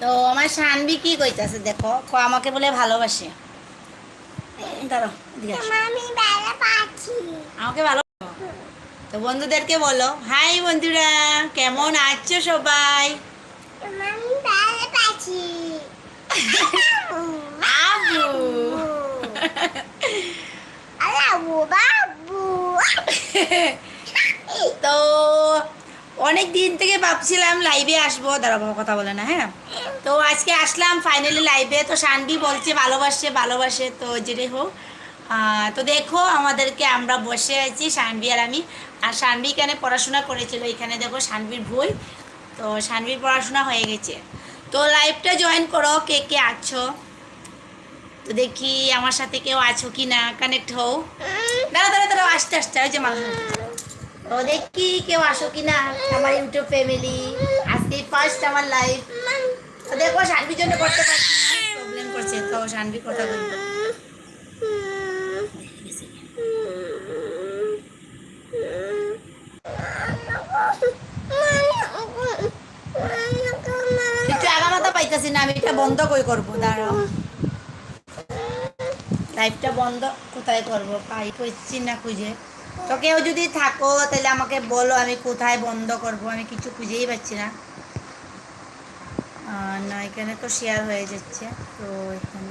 তো আমার শানবি কি কইতাছে দেখো ক আমাকে বলে ভালোবাসে। দাঁড়ো আমাকে ভালো তো বন্ধুদেরকে বলো হাই বন্ধুরা কেমন আছো সবাই? তো অনেক দিন থেকে ভাবছিলাম লাইভে আসব দাঁড়া বাবা কথা বলে না হ্যাঁ? তো আজকে আসলাম ফাইনালি লাইভে তো শানবি বলছে ভালোবাসে ভালোবাসে, তো যেটাই হোক। তো দেখো আমাদেরকে আমরা বসে আছি শানবি আর আমি। আর শানবি এখানে পড়াশোনা করেছিল, এখানে দেখো শানবির বই তো শানবির পড়াশোনা হয়ে গেছে। তো লাইভটা জয়েন করো, কে কে আছো? তো দেখি আমার সাথে কেউ আছো কি না কানেক্ট হও। দাঁড়া দাঁড়া দাঁড়া আস্তে আস্তে, ওই যে মানুষ তো দেখি কেউ আসো কি না আমার ইউটিউব ফ্যামিলি আজকে ফার্স্ট আমার লাইভ তো দেখো শানবির জন্য করতে পারছি প্রবলেম করছে। তো শানবি কথা বলব। না, আমি এটা বন্ধ কই করব? দাঁড়াও। লাইভটা বন্ধ কোথায় করব? পাই কইছি না খুঁজে। তো কেউ যদি থাকো, তাহলে আমাকে বলো, আমি কোথায় বন্ধ করব? আমি কিছু খুঁজেই পাচ্ছি না। না, এখানে তো শেয়ার হয়ে যাচ্ছে, তো এখানে